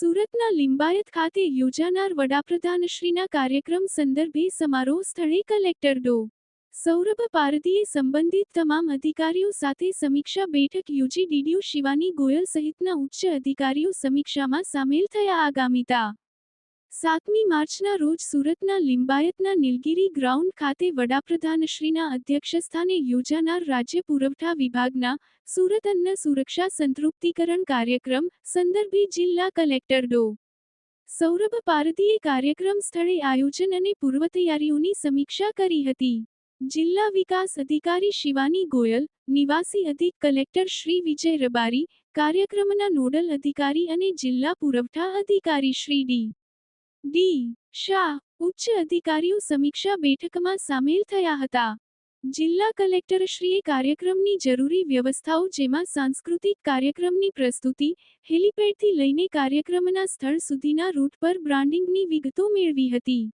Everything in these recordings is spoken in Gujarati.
સુરતના લિંબાયત ખાતે યોજાનાર વડાપ્રધાનશ્રીના કાર્યક્રમ સંદર્ભે સમારોહ સ્થળે કલેક્ટર ડો. સૌરભ પારધીએ સંબંધિત તમામ અધિકારીઓ સાથે સમીક્ષા બેઠક યોજી ડીડીઓ શિવાની ગોયલ સહિતના ઉચ્ચ અધિકારીઓ સમીક્ષામાં સામેલ થયા આગામી તા સાતમી માર્ચના રોજ સુરતના લિંબાયતના નીલગિરી ગ્રાઉન્ડ ખાતે વડાપ્રધાનશ્રીના અધ્યક્ષસ્થાને યોજાનાર રાજ્ય પુરવઠા વિભાગના સુરત અન્ન સુરક્ષા સંતૃપ્તિકરણ કાર્યક્રમ સંદર્ભે જિલ્લા કલેક્ટર ડો. સૌરભ પારધીએ કાર્યક્રમ સ્થળે આયોજન અને પૂર્વતૈયારીઓની સમીક્ષા કરી હતી. જિલ્લા વિકાસ અધિકારી શિવાની ગોયલ, નિવાસી અધિક કલેક્ટર શ્રી વિજય રબારી, કાર્યક્રમના નોડલ અધિકારી અને જિલ્લા પુરવઠા અધિકારી શ્રી ડી. ડી. શાહ, ઉચ્ચ અધિકારીઓ સમીક્ષા બેઠકમાં સામેલ થયા હતા. જિલ્લા કલેક્ટરશ્રીએ કાર્યક્રમની જરૂરી વ્યવસ્થાઓ જેમાં સાંસ્કૃતિક કાર્યક્રમની પ્રસ્તુતિ, હેલિપેડથી લઈને કાર્યક્રમના સ્થળ સુધીના રૂટ પર બ્રાન્ડિંગની વિગતો મેળવી હતી.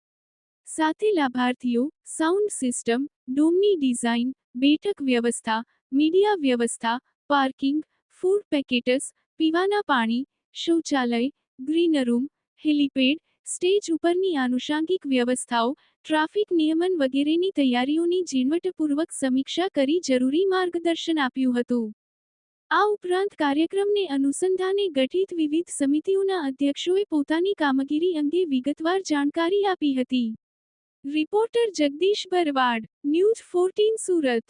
સાથે લાભાર્થીઓ, સાઉન્ડ સિસ્ટમ, ડોમની ડિઝાઇન, બેઠક વ્યવસ્થા, મીડિયા વ્યવસ્થા, પાર્કિંગ, ફૂડ પેકેટસ, પીવાના પાણી, શૌચાલય ગ્રીન રૂમ હેલિપેડ સ્ટેજ ઉપરની આનુષાંગિક વ્યવસ્થાઓ, ટ્રાફિક નિયમન વગેરેની તૈયારીઓની ઝીણવટપૂર્વક સમીક્ષા કરી જરૂરી માર્ગદર્શન આપ્યું હતું. આ ઉપરાંત કાર્યક્રમને અનુસંધાને ગઠિત વિવિધ સમિતિઓના અધ્યક્ષોએ પોતાની કામગીરી અંગે વિગતવાર જાણકારી આપી હતી. Reporter Jagdish Bharwad news fourteen Surat.